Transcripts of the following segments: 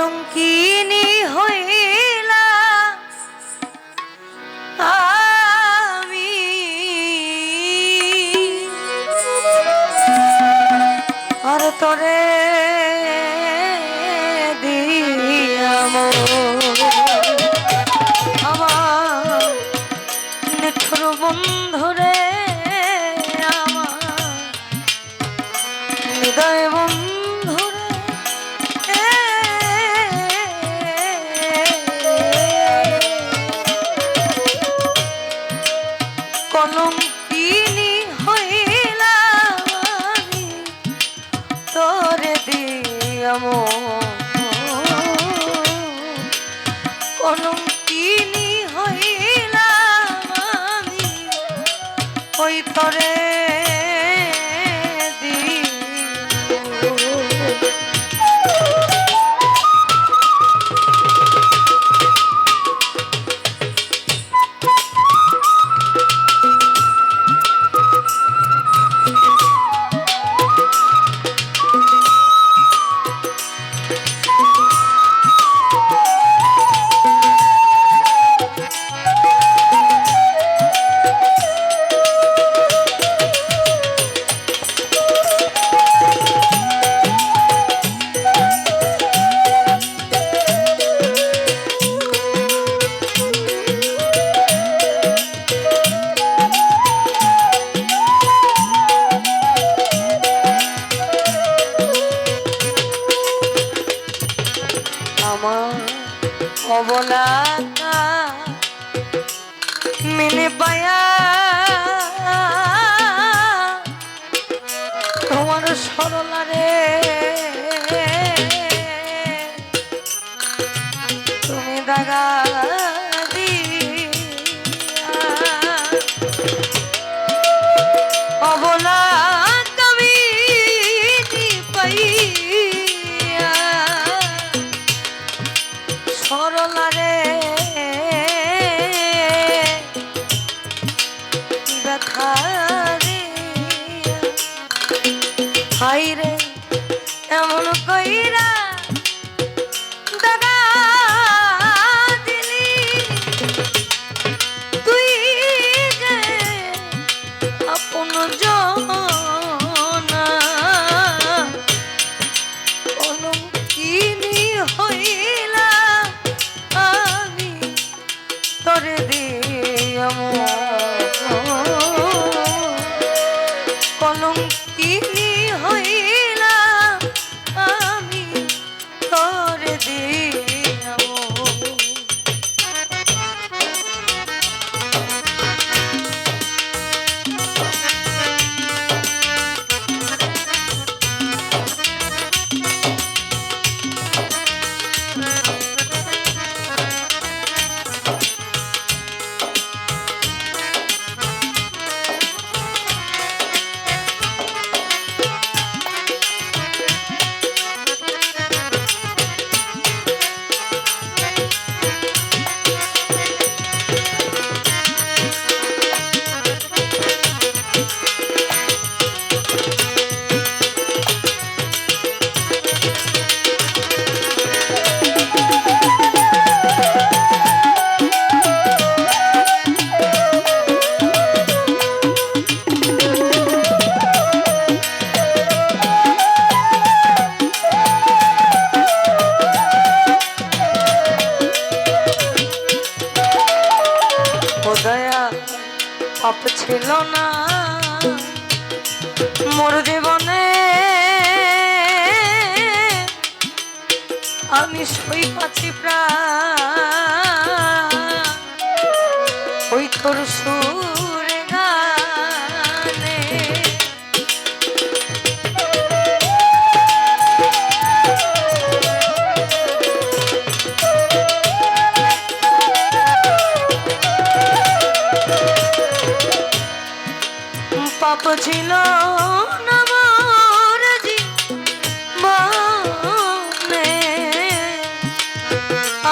কলঙ্কিনী হয়ে পরে সরলারে আমি সই পাচ্ছি প্রাণ। ওই তোর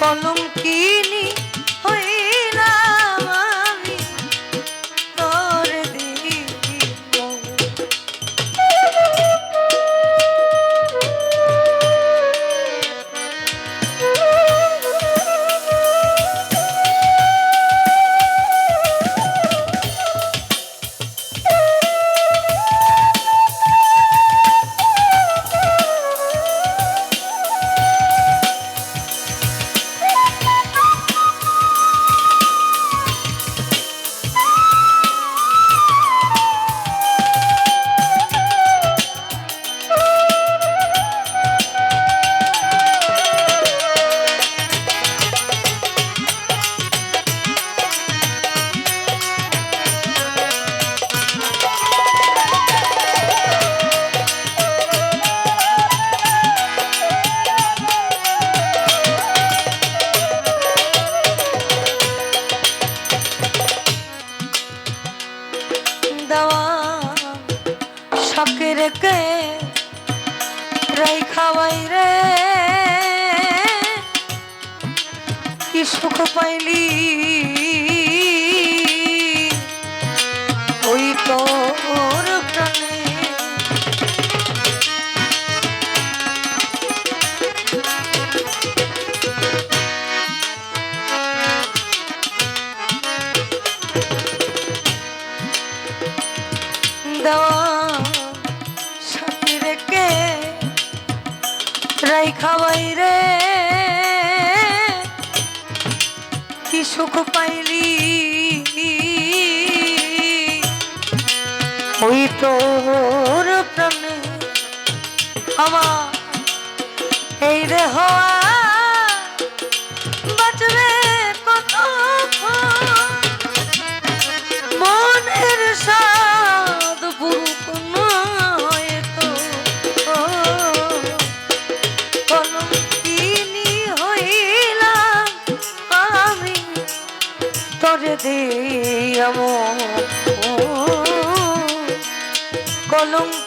কলম কিনি finally কি সুখ পাইলি। ওই তোর প্রাণে আমার এই দেহ যাব। কলঙ্ক